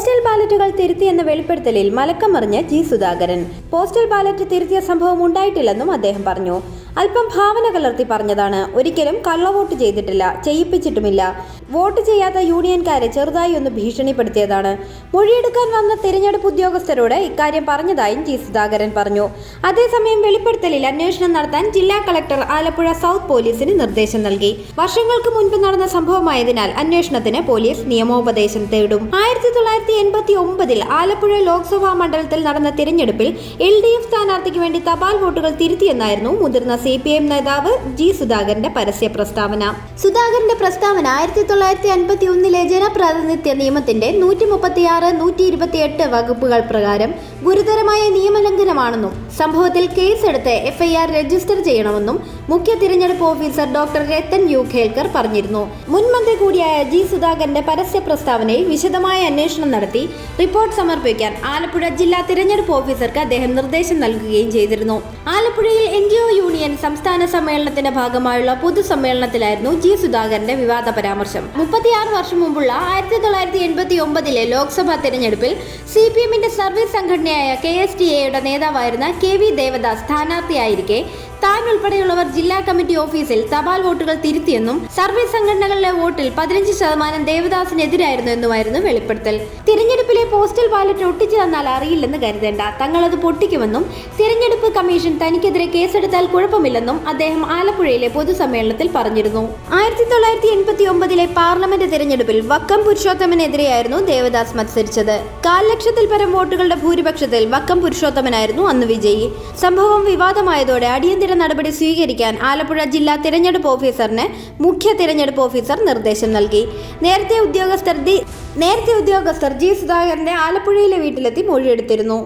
Postal ബാലറ്റുകൾ തിരുത്തിയെന്ന വെളിപ്പെടുത്തലിൽ മലക്കം മറിഞ്ഞ് ജി സുധാകരൻ. പോസ്റ്റൽ ബാലറ്റ് തിരുത്തിയ സംഭവം ഉണ്ടായിട്ടില്ലെന്നും അദ്ദേഹം പറഞ്ഞു. അല്പം ഭാവന കലർത്തി പറഞ്ഞതാണ്. ഒരിക്കലും കള്ളവോട്ട് ചെയ്തിട്ടില്ല. ചെയ്യിപ്പിച്ചിട്ടുമില്ല. വോട്ട് ചെയ്യാത്ത യൂണിയൻകാരെ ചെറുതായി ഒന്ന് ഭീഷണിപ്പെടുത്തിയതാണ്. മൊഴിയെടുക്കാൻ വന്ന തിരഞ്ഞെടുപ്പ് ഉദ്യോഗസ്ഥരോട് ഇക്കാര്യം പറഞ്ഞതായും ജി സുധാകരൻ പറഞ്ഞു. അതേസമയം വെളിപ്പെടുത്തലിൽ അന്വേഷണം നടത്താൻ ജില്ലാ കളക്ടർ ആലപ്പുഴ സൗത്ത് പോലീസിന് നിർദ്ദേശം നൽകി. വർഷങ്ങൾക്ക് മുൻപ് നടന്ന സംഭവമായതിനാൽ അന്വേഷണത്തിന് പോലീസ് നിയമോപദേശം തേടും. ആയിരത്തി തൊള്ളായിരത്തി എൺപത്തി ഒമ്പതിൽ ആലപ്പുഴ ലോക്സഭാ മണ്ഡലത്തിൽ നടന്ന തിരഞ്ഞെടുപ്പിൽ എൽ ഡി എഫ് സ്ഥാനാർത്ഥിക്ക് വേണ്ടി തപാൽ വോട്ടുകൾ തിരുത്തിയെന്നായിരുന്നു മുതിർന്ന സി പി എം നേതാവ് ജി സുധാകരന്റെ പരസ്യ പ്രസ്താവന സുധാകരന്റെ പ്രസ്താവന ആയിരത്തി തൊള്ളായിരത്തി അൻപത്തി ഒന്നിലെ ജനപ്രാതിനിധ്യ നിയമത്തിന്റെ നൂറ്റി മുപ്പത്തിയാറ് നൂറ്റി ഇരുപത്തിയെട്ട് വകുപ്പുകൾ പ്രകാരം ഗുരുതരമായ നിയമലംഘനമാണെന്നും സംഭവത്തിൽ കേസെടുത്ത് എഫ്ഐആർ രജിസ്റ്റർ ചെയ്യണമെന്നും മുഖ്യ തിരഞ്ഞെടുപ്പ് officer doctor Rathan U Kelkar പറഞ്ഞിരുന്നു. മുൻമന്ത്രി കൂടിയായ ജി സുധാകരന്റെ പരസ്യ പ്രസ്താവനയിൽ വിശദമായ അന്വേഷണം നടത്തി റിപ്പോർട്ട് സമർപ്പിക്കാൻ ആലപ്പുഴ ജില്ലാ തിരഞ്ഞെടുപ്പ് ഓഫീസർക്ക് അദ്ദേഹം നിർദ്ദേശം നൽകുകയും ചെയ്തിരുന്നു. ആലപ്പുഴയിൽ എൻ യൂണിയൻ സംസ്ഥാന സമ്മേളനത്തിന്റെ ഭാഗമായുള്ള പൊതുസമ്മേളനത്തിലായിരുന്നു ജി സുധാകരന്റെ വിവാദ പരാമർശം. മുപ്പത്തിയാറ് വർഷം മുമ്പുള്ള ആയിരത്തി തൊള്ളായിരത്തി എൺപത്തി ഒമ്പതിലെ ലോക്സഭാ തെരഞ്ഞെടുപ്പിൽ സി പി എമ്മിന്റെ സർവീസ് സംഘടനയായ കെ എസ് ടി എയുടെ നേതാവായിരുന്ന കെ വി ദേവദാസ് സ്ഥാനാർത്ഥിയായിരിക്കെ താൻ ഉൾപ്പെടെയുള്ളവർ ജില്ലാ കമ്മിറ്റി ഓഫീസിൽ തപാൽ വോട്ടുകൾ തിരുത്തിയെന്നും സർവീസ് സംഘടനകളിലെ വോട്ടിൽ പതിനഞ്ച് ശതമാനം ദേവദാസിനെതിരായിരുന്നു എന്നുമായിരുന്നു വെളിപ്പെടുത്തൽ. തിരഞ്ഞെടുപ്പിലെ പോസ്റ്റൽ ബാലറ്റ് ഒട്ടിച്ചു തന്നാൽ അറിയില്ലെന്ന് കരുതേണ്ട. തങ്ങളത് പൊട്ടിക്കുമെന്നും തിരഞ്ഞെടുപ്പ് കമ്മീഷൻ തനിക്കെതിരെ കേസെടുത്താൽ കുഴപ്പമില്ലെന്നും അദ്ദേഹം ആലപ്പുഴയിലെ പൊതുസമ്മേളനത്തിൽ പറഞ്ഞിരുന്നു. ആയിരത്തി തൊള്ളായിരത്തി എൺപത്തി ഒമ്പതിലെ പാർലമെന്റ് തിരഞ്ഞെടുപ്പിൽ വക്കം പുരുഷോത്തമനെതിരെയായിരുന്നു ദേവദാസ് മത്സരിച്ചത്. കാൽ ലക്ഷത്തിൽ പരം വോട്ടുകളുടെ ഭൂരിപക്ഷത്തിൽ വക്കം പുരുഷോത്തമനായിരുന്നു അന്ന് വിജയി. സംഭവം വിവാദമായതോടെ അടിയന്തര നടപടി സ്വീകരിക്കാൻ ആലപ്പുഴ ജില്ലാ തിരഞ്ഞെടുപ്പ് ഓഫീസറിന് മുഖ്യ തിരഞ്ഞെടുപ്പ് ഓഫീസർ നിർദ്ദേശം നൽകി. നേരത്തെ ഉദ്യോഗസ്ഥർ ദി നേരത്തെ ഉദ്യോഗസ്ഥർ ജി സുധാകരന്റെ ആലപ്പുഴയിലെ വീട്ടിലെത്തി മൊഴിയെടുത്തിരുന്നു.